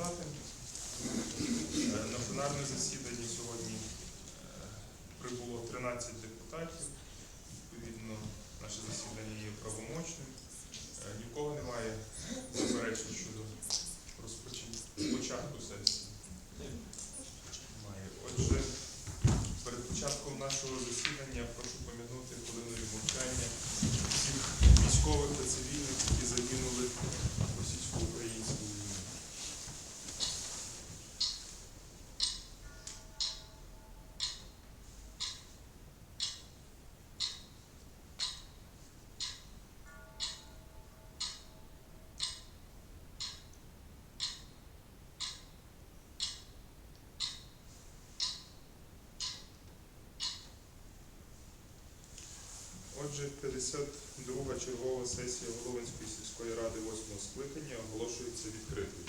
депутати. Е, На пленарне засідання сьогодні е, прибуло 13 депутатів. Відповідно, наше засідання є правомочним. Е, Ні в кого немає заперечень щодо початку сесії. Немає. Отже, перед початком нашого засідання прошу пом'янути хвилиною мовчання всіх військових та цивільних, які загинули в російсько-українській війні. Отже, 52 чергова сесія Головинської сільської ради 8 скликання оголошується відкритою.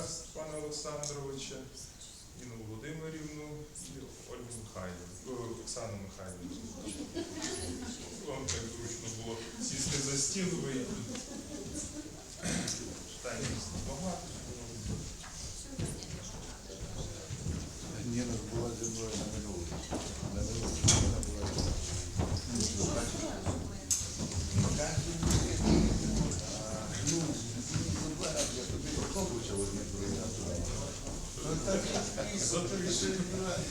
Ковчука Степана Олександровича, Інну Володимирівну і Ольгу Михайлівну, Оксану Михайлівну. Вам так зручно було сісти за стіл вийти. питання багато. Ніна була зі мною на минулому. На минулому вона була. Ну, я тобі автобуса возьми прийняти. Ну так, за тобі ще не брати.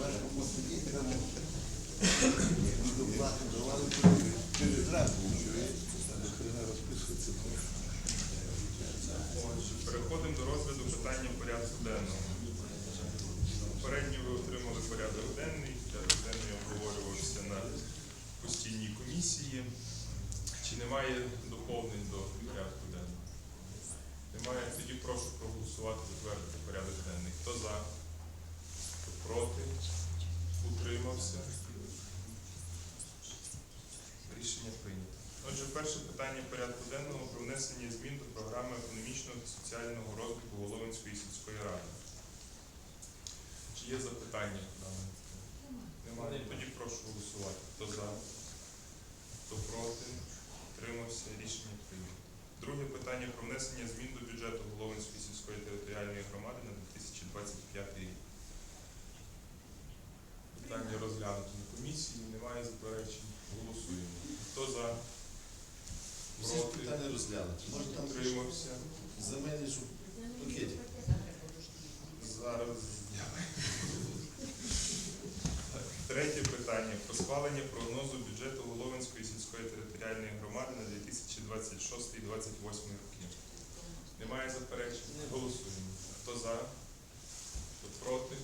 Важко посидіти там. Доплату давали через ранку, що є. До хрена розписуватися. Отже, переходимо до розгляду питання порядку денного. Попередньо ви отримали порядок денний. Порядок денний обговорювався на постійній комісії. Чи немає доповнень до порядку денного? Немає. Тоді прошу проголосувати, затвердити порядок денний. Хто за? Хто проти? Утримався? Рішення прийнято. Отже, перше питання порядку денного про внесення змін до програми економічного та соціального розвитку Воловинської сільської ради. Чи є запитання даному? Немає. Тоді прошу голосувати. Хто за? Хто проти? Утримався? Рішення прийнято. Друге питання про внесення змін до бюджету Воловинської сільської територіальної громади на 2025 рік. Питання розглянуто на комісії, немає заперечень. Голосуємо. Хто за? Всі ж питання розглянути. Може там Утримався. земельні, щоб пакеті. Зараз. Так, Третє питання про схвалення прогнозу бюджету Головинської сільської територіальної громади на 2026-2028 роки. Немає заперечень? Голосуємо. Хто за? Хто проти?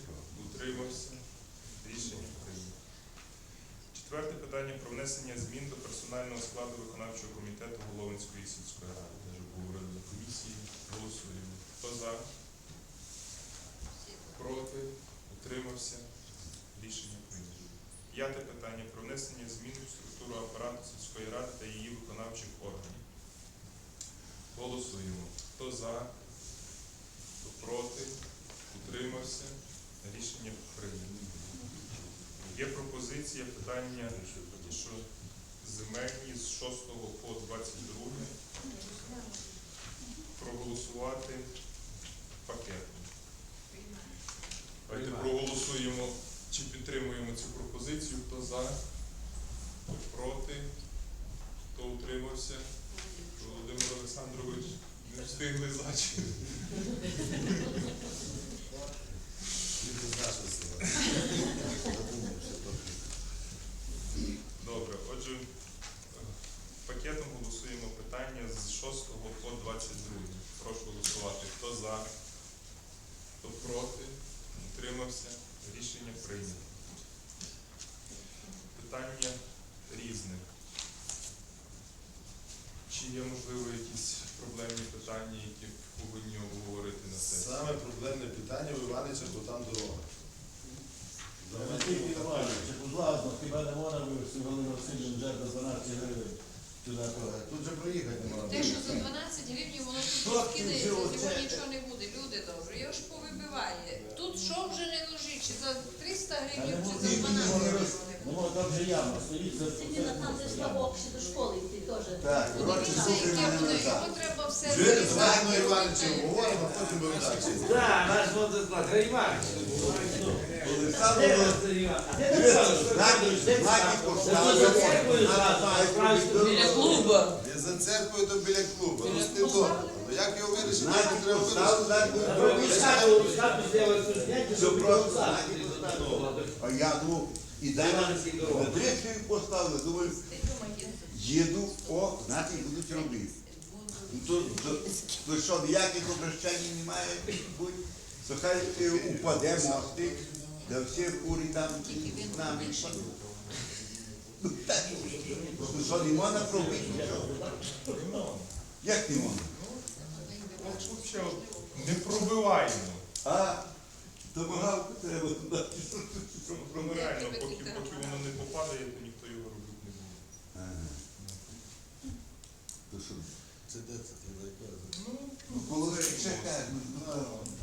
Утримався? Рішення. Четверте питання про внесення змін до персонального складу виконавчого комітету Головинської сільської ради. Теж обговорили комісії. Голосуємо. Хто за? Проти? Утримався? Рішення прийнято. П'яте питання про внесення змін в структуру апарату сільської ради та її виконавчих органів. Голосуємо. Хто за? Хто проти? Утримався? Рішення прийнято. Є пропозиція питання, що земельні з 6 по 22 проголосувати пакетом. Давайте проголосуємо, чи підтримуємо цю пропозицію. Хто за, хто проти, хто утримався. Володимир Олександрович не встигли. Тільки з нашої сили. Задумався трохи. Добре, отже, е, пакетом голосуємо питання з 6 по 22. Прошу голосувати. Хто за, хто проти, утримався. Рішення прийнято. Питання різне. Чи є, можливо, якісь проблемні питання, які повинні обговорити на сесії? Саме проблемне питання у Іванича, бо там дорога. Василь Іванович, будь ласка, хіба не можна вивезти Галину Васильівну вже до 12 гривень сюди трохи? Тут же проїхати не можна. Те, що за 12 гривень воно Хто тут ти розкидається, взяв з оце? нього нічого не буде. Люди добрі, його ж повибиває. Тут що вже не лежить, чи за 300 Та не гривень, чи можна, за не 12 можна, гривень. не можна, там же яма стоїть. це- Сиділи там, де ставок, ще до школи йти теж. Так, коротше, слухай мене воно, назад. треба все зарізати, Івановичем говоримо, а потім будемо далі. Так, наш буде знати. Греймар. Олександр Володимирович, знаки, знаки поставили. Біля клуба. Не за церквою, то біля клубу. Ну, з тим добре. Ну як його вирішити, Знаки треба вирішити? так буде. Все просто, знаки поставили. А я думав, і дай на адресу поставили, думаю, їду, о, знаки будуть робити. Ну, то, то, то що, ніяких обращень немає, будь, то хай е, упаде мостик, да всі курі там з нами. Ну, так, ну, що, не можна пробити нічого? Як не можна? Ну, взагалі, не пробиваємо. А, багато треба. Ну, реально, поки, поки воно не попадає, то ніхто його робити не буде. Ага. То що, Це де це ти Ну, ну, коло ще кажуть, ну,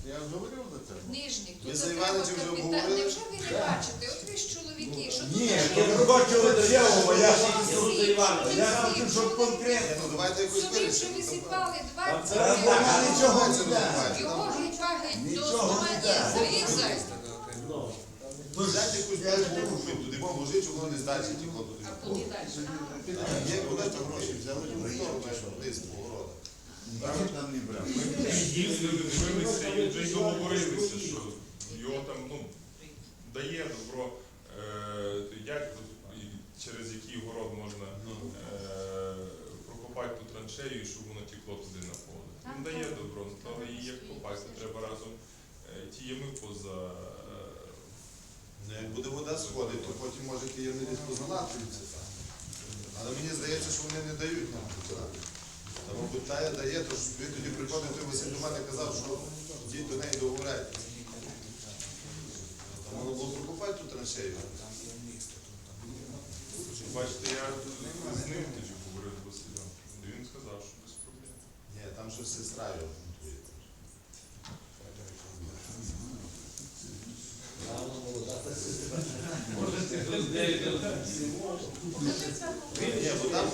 Я вже говорив за це. Нижніх, тут за треба Івановичем вже капітан. обговорили. Невже ви не бачите? От ви ж чоловіки, що тут Ні, таке? я не хочу оцього, я Всі, я хочу, щоб конкретно. Ну давайте якось Собі вже вирішимо. висипали Та 20 вона нічого не не дасть. Його геть до Нічого не зрізай. То ж Взяти якусь бумагу, був, туди положити, щоб воно не здальше тікло туди. А куди далі? Є куди то гроші взяли, ту сторону, що вниз по городу. нічого там не брав. їздили, дивилися і вже й договорилися, що його там, ну, дає добро, е, як, через який город можна е, прокопати ту траншею, і щоб воно тікло туди на поле. Він дає добро, ну, але її як копати, треба разом е, ті ями поза. Е, Ну, як буде вода сходити, то потім може ті ями десь позалатуються там. Але мені здається, що вони не дають нам позалати. Та, мабуть, тая дає, то ж він тоді приходив, той Василь до мене казав, що йдіть до неї договоряйте. Там воно було прокопати ту траншею. Бачите, я з ним тоді говорив з Василем. і Він сказав, що без проблем. Ні, там щось сестра його Ні, бо там.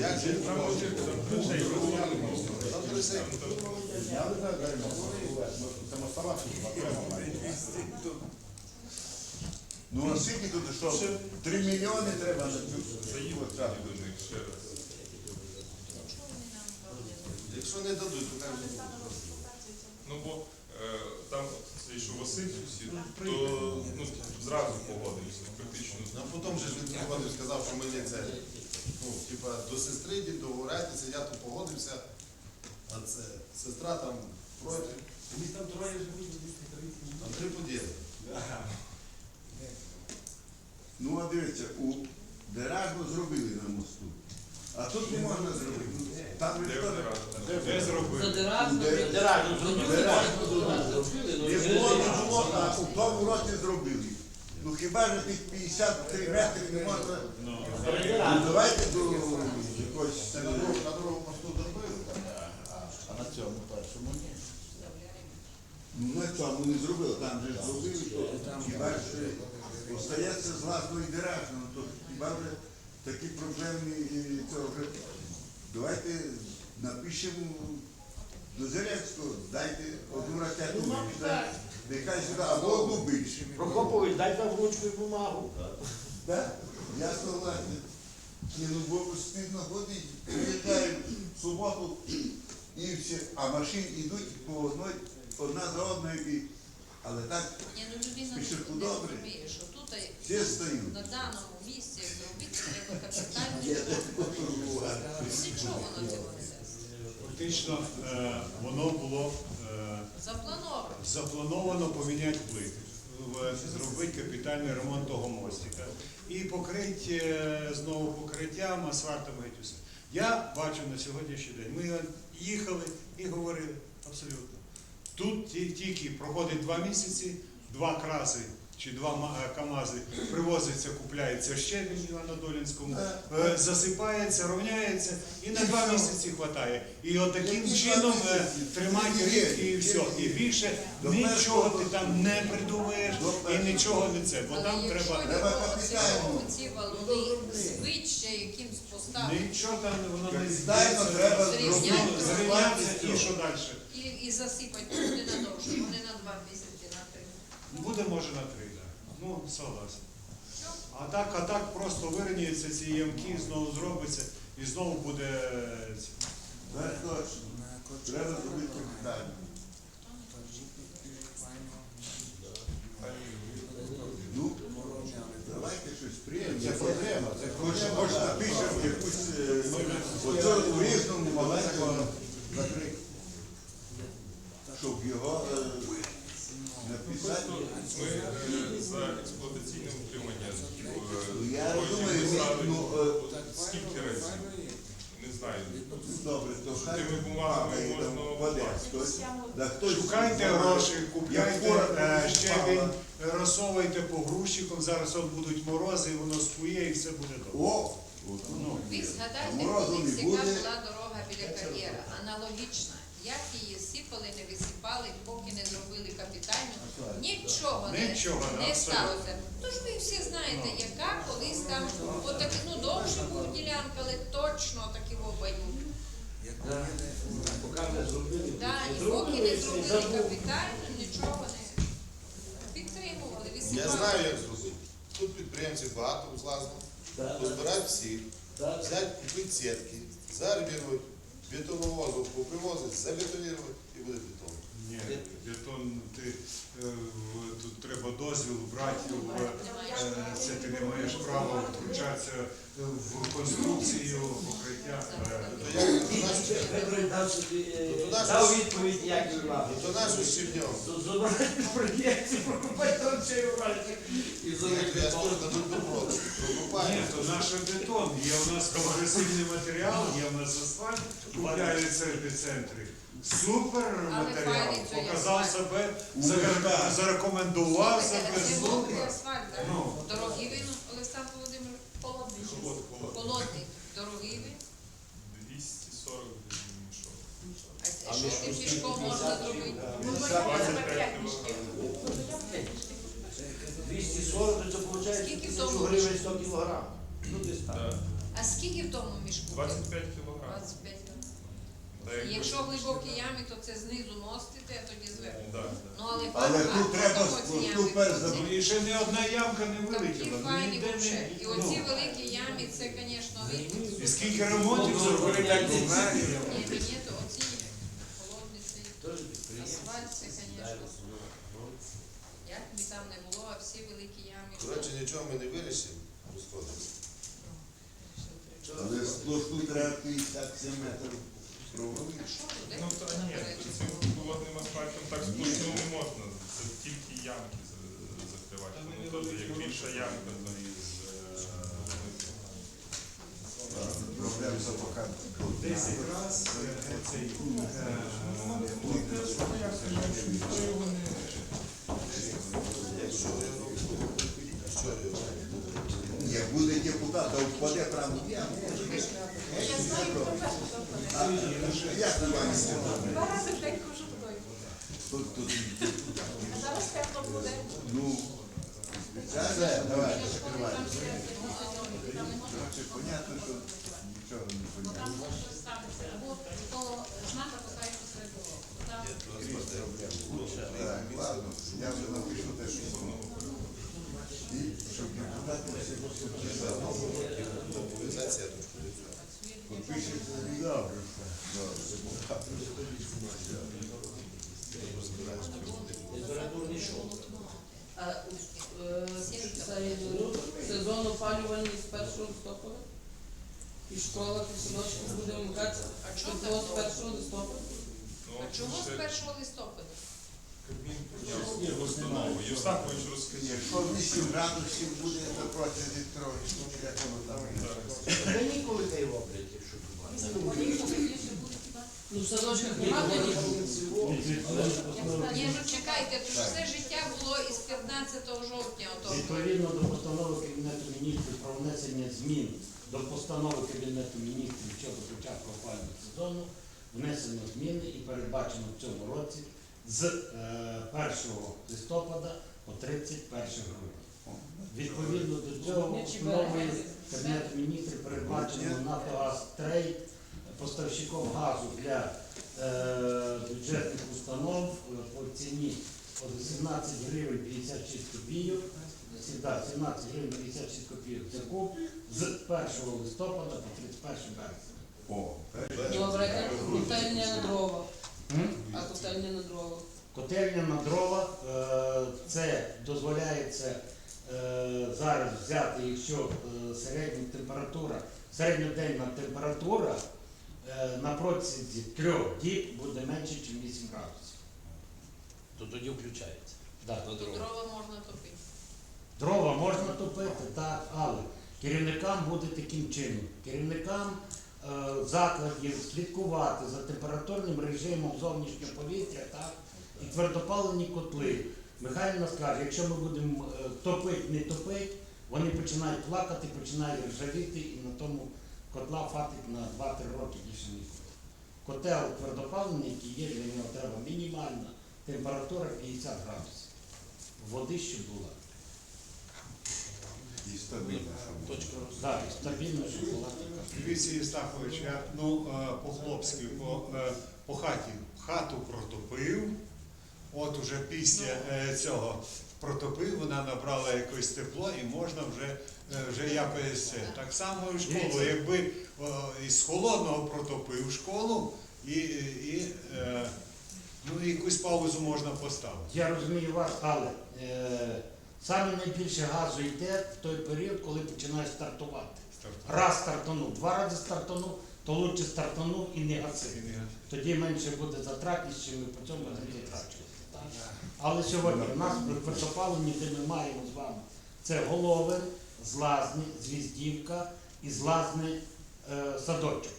Як же Це мостова. Ну а скільки тут що? Три мільйони треба на цю до них ще раз. Чого вони нам роблять? Якщо не дадуть, то кажуть, не буде. Ну бо е, там цей, що Василь сусід, то ну, зразу погодився, практично. Ну, а потім же ж він приходив сказав, що мені це, ну, типа, до сестри йдіть, договорайтеся, я то погодився, а це сестра там проти. Там троє живуть, Там три поділи. Ну, а дивіться, у Деражу зробили на мосту. А тут не можна зробити. Ну, Там вони теж- Де Деражно зробили, ну, Не було, не було, а у тому році зробили. Ну хіба ж тих 53 метри не можна? Ну давайте до якогось. Це на другому, мосту зробили, а, а на цьому першому ні. Ну на цьому не зробили, там же зробили, то хіба ж е, остається з власної ну то хіба вже такі проблемні і це вже. Давайте напишемо до Зеленського, дайте одну ракету, нехай нехай сюди, або одну більше. Прокопович, дай там ручку і бумагу. Да, я согласен. Не, ну бо стидно ходить, приїжджаємо в суботу і всі, а машини йдуть по одній, одна за одною і. Але так Ні, ну людина не добре. розуміє, що тут всі стоять. на даному місці Фактично е, воно було е, Заплановано. поміняти плити, зробити капітальний ремонт того мостика і покрити знову покриттям, асфальтом геть усе. Я бачу на сьогоднішній день. Ми їхали і говорили абсолютно. Тут тільки проходить два місяці, два краси чи два е, КАМАЗи привозиться, купляється щебінь в Івано-Долінському, е, засипається, рівняється і на два місяці вистачає. І от таким чином е, тримати рік і все. І більше До нічого першого ти там не придумаєш До і нічого не це. Бо Але там треба. Ці- валуни звиччя якимсь поставити Нічого там воно не Капітально треба Зрівняти і що далі. і, і засипати ну, не на довше, вони на два місяці, на. Буде може на три, так. Ну, согласен. А так, а так просто вирівняються ці ямки, знову зробиться і знову буде. е, точно. Треба зробити капітально. Ну, давайте щось Це приймемо. проблема, це Хоч, проблема. хоч да. напишемо якусь, е, оце у різному маленькому, Закрити. щоб його е, написати. Ми е, за експлуатаційне утримання. Ну, е, Я потім розумію, поставили, ну, е, от скільки разів? Не знаю. Добре, то хай Тими бумагами падає можна там обкласти. впаде хтось. Да хтось Шукайте впаде. гроші, Як купляйте фура е, комусь щебінь, впала. розсовуйте по от будуть морози, і воно спує і все буде добре. О, Ну, Ви згадайте, Морозу не колись яка буде. була дорога біля кар'єра, аналогічна. Як її сипали, не висипали, поки не зробили капітально, нічого не, Нічого, не абсолютно. сталося. Тож ви всі знаєте, яка колись там, отак, ну довше був ділянка, але точно такі в обою. Поки не зробили. Да, і поки не зробили капітально, нічого не підтримували, Я висипали. знаю, як зробити. Тут підприємців багато злазно, позбирати всіх, взяти, купити сітки, зарбірують, бетоновозу попривозить, забетонувати і буде бетон. Ні, бетон, ти, е, тут треба дозвіл брати, в, е, це ти не маєш права втручатися в конструкцію покриття. е? Дав е, Ну, відповідь, як мав. Ну, То нащо щебнем? Забрати підприємців, прокопати траншею вранці і Я залити скажу, дадуть добро, Ні, то наш бетон. Є у нас прогресивний матеріал, є у нас асфальт, купляється в епіцентрі. Супер матеріал. Показав себе, зарекомендував себе. Супер. Ну. Дорогий він, Олександр Володимирович? Холодний. Холод- холод. Холодний. Дорогий він. 240 мішок. А що тим мішком можна зробити? 25 кілограмів. 240, то це виходить Скільки в 1000 тому гривень 100 кілограм. Ну, десь так. А скільки в тому мішку? 25 кілограмів. 25 Та якби- Якщо в глибокій ямі, то це знизу мостите, а тоді зверху. Да, да. Ну, але, Але а- тут треба потім оці ями, тут перш то забути. І ще не одна ямка не Такі вилетіла. ну, файні ніде вообще. не- І оці ну. великі ямі, це, звісно, ви... І скільки ремонтів зробили, так Ні, ні, ні, то оці Вальці, звісно. Як би там не було, а всі великі ями. Коротше, нічого ми не вирішимо, розходимося. Але сплошну треба 57 метрів проводити. Ну та ні, цим болотним асфальтом так сплошну не можна. Це тільки ямки за- закривати. Ну теж як більша ямка, то Проблем запахати. Десь якраз е, цей е, Якщо я роблю, що я роблю? Як буде депутат, то впаде прямо в яму. Я знаю, хто перший А як на ямі? Два рази в день хожу той. Тут, тут, А зараз певно буде. ну, все, давай, закривай. Коротше, понятно, що нічого не понятно. Там щось станеться. Або то знака поки посеред дорогу. Там Є транспорт, Так, ладно, я вже напишу те, що І щоб депутати всі мобілізація тут. підпишуть. Добре. А цей сезон опалювальний з 1 листопада? І школа, і садочки буде вмикатися. А чого так? 1 листопада? Чого з 1 листопада? Кабмін прийняв постанову. Якщо 8 градусів буде на протязі трьох, ну як воно там? Ніколи та й роблять, якщо Ну, в садочках немає канікул. Ні, ну чекайте, то все життя було із 15 жовтня. Відповідно до постанови Кабінету міністрів про внесення змін до постанови Кабінету міністрів щодо початку опалювального сезону, внесено зміни і передбачено в цьому році з е, 1 листопада по 31 грудня. Відповідно до цього постановою Кабінету міністрів передбачено Нафтогаз Трейд поставщиком газу для е, бюджетних установ е, по ціні 17 гривень 56 копійок. 17 гривень 56 копійок за куб з 1 листопада по 31 березня. О, Добре, котельня на дрова. М? А котельня на дрова. Котельня на дровах, е, це дозволяється е, зараз взяти, якщо е, середня температура, середньоденна температура е, на протязі трьох діб буде менше, ніж 8 градусів. То тоді включається. Да. На Тут дорогу. дрова можна топити. Дрова можна топити, так, але керівникам буде таким чином. Керівникам е, закладів слідкувати за температурним режимом зовнішнього повітря так, і твердопалені котли. Михайлівна скаже, якщо ми будемо е, топити, не топити, вони починають плакати, починають ржавіти і на тому котла хватить на 2-3 роки більше ніколи. Котел твердопалений, який є, для нього треба мінімальна температура 50 градусів. Води, щоб була. І стабільно. Точка Так, стабільно, щоб була така. Дивіться, Єстахович, я ну, е, по-хлопськи, по, е, по хаті хату протопив. От уже після е, цього протопив, вона набрала якось тепло і можна вже, вже якось це. Так само і в школу. Якби із холодного протопив школу і, і, е, ну, якусь паузу можна поставити. Я розумію вас, але е, саме найбільше газу йде в той період, коли починає стартувати. Раз стартанув, два рази стартанув, то лучше стартанув і не гасив. Тоді менше буде затратність, чим ми по цьому будемо затрачувати. Але сьогодні в нас при квартопаленні, де ми маємо з вами, це голови, злазни, звіздівка і злазний е, садочок.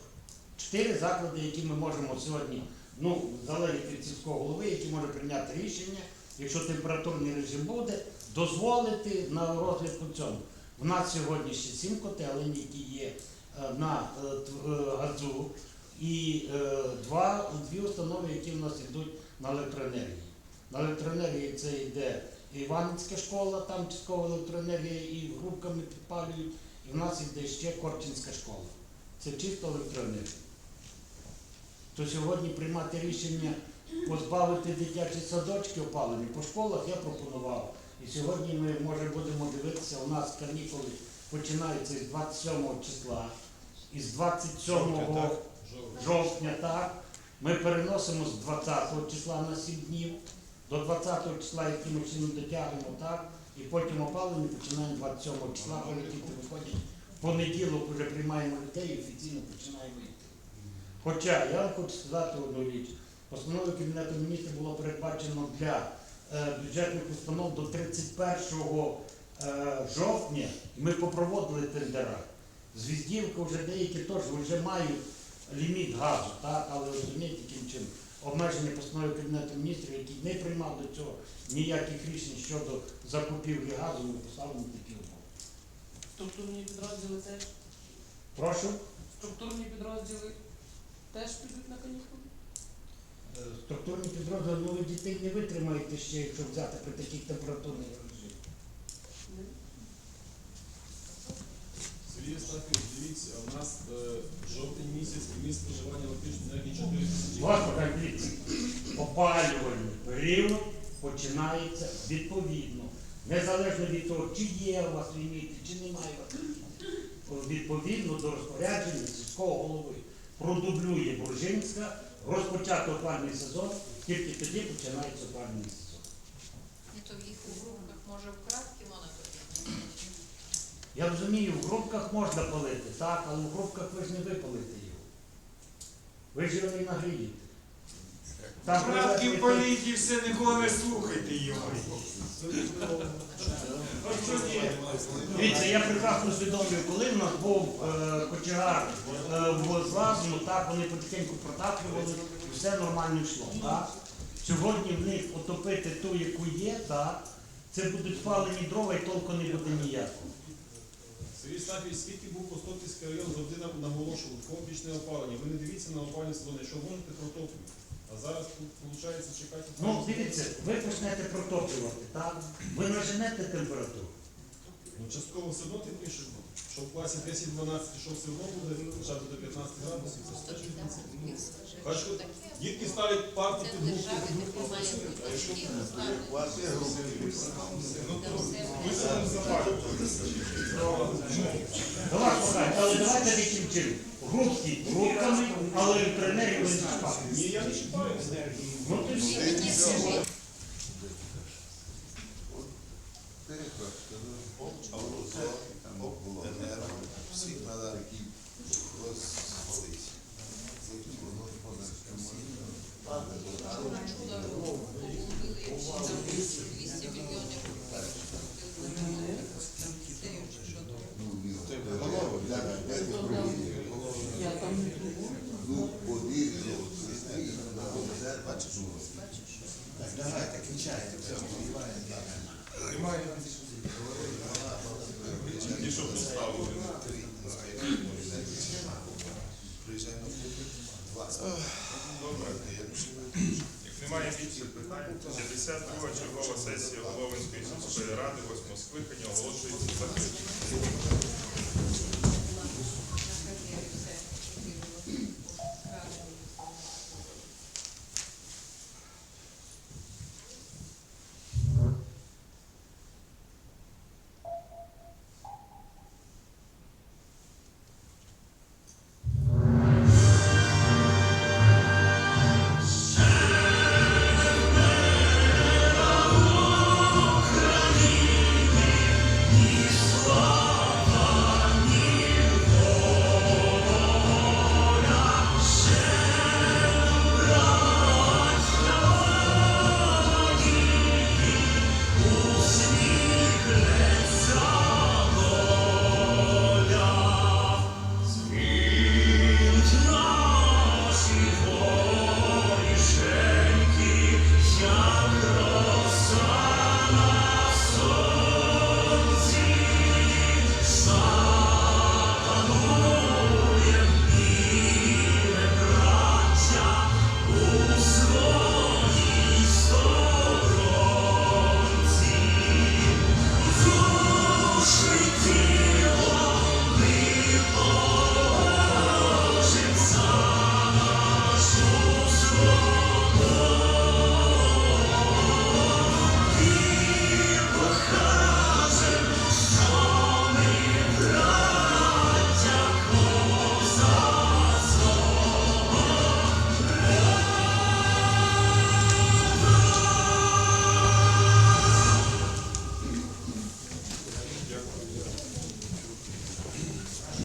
Чотири заклади, які ми можемо сьогодні, ну, залежить від сільського голови, який може прийняти рішення, якщо температурний режим буде, дозволити на розгляд цьому. У нас сьогодні ще сім котелень, які є е, на е, е, газу, і два, дві установи, які в нас йдуть на електроенергії. На електроенергії це йде Іванівська школа, там часткова електроенергія і грубками підпалюють, і в нас йде ще Корчинська школа. Це чисто електроенергія. То сьогодні приймати рішення позбавити дитячі садочки опалені по школах я пропонував. І сьогодні ми може будемо дивитися, у нас канікули починаються із 27 числа, із 27 Жовтня, так? жовтня, так. Ми переносимо з 20 числа на 7 днів, до 20 числа якимось чином дотягнемо, так? І потім опалення починаємо 27 числа, коли діти виходять. В понеділок вже приймаємо людей і офіційно починаємо йти. Хоча я вам хочу сказати одну річ. Постановою Кабінету міністрів було передбачено для бюджетних установ до 31 е, жовтня, і ми попроводили тендера. Звіздівка вже деякі теж вже мають ліміт газу, так? але розумієте, яким чином. Обмеження постанови Кабінету міністрів, який не приймав до цього ніяких рішень щодо закупівлі газу, ми поставимо такі умови. Структурні підрозділи теж. Прошу. Структурні підрозділи теж підуть на канікули. Структурні підрозділи, ну ви дітей не витримаєте ще, якщо взяти при таких температурних режимах. Сергій Євстафійович, дивіться, у нас е, жовтень місяць місць споживання електричної енергії 4 тисячі. Господи, дивіться, опалювальний період починається відповідно. Незалежно від того, чи є у вас ліміти, чи немає у вас. Відповідно до розпорядження сільського голови продублює Буржинська, розпочати опальний сезон, тільки тоді починається опальний сезон. І то в їх у групах може кратки монотопити? Я розумію, в грубках можна палити, так, але в грубках ви ж не випалите його. Ви ж його не нагрієте. Там Краткі ви- політі, все нікого не слухайте його. Дивіться, я прекрасно усвідомлюю, коли в нас був е, кочегар е, в Злазну, так, вони потихеньку протаплювали, і все нормально йшло. Так? Сьогодні в них отопити ту, яку є, так, це будуть спалені дрова і толку не буде ніякого. Сергій Євстафійович, скільки був Костопільський район завжди наголошував, компічне опалення. Ви не дивіться на опалення сезону, що можете протоплювати. А зараз тут виходить чекати. Ну, дивіться, ви почнете протоплювати, так? Ви наженете температуру. Ну, частково все одно тепліше буде. Що в класі 10-12, що все одно буде лежати до 15 градусів. Це все ж. Ну, Бачиш, Дітки ставлять парти під групу, групу, бути. А якщо ну, то Ми сидимо за пару. До вас але давайте таким чином. Грубки грубками, але електроенергію ви не чіпати. ні, я не чіпаю. Ну. Мені скажіть,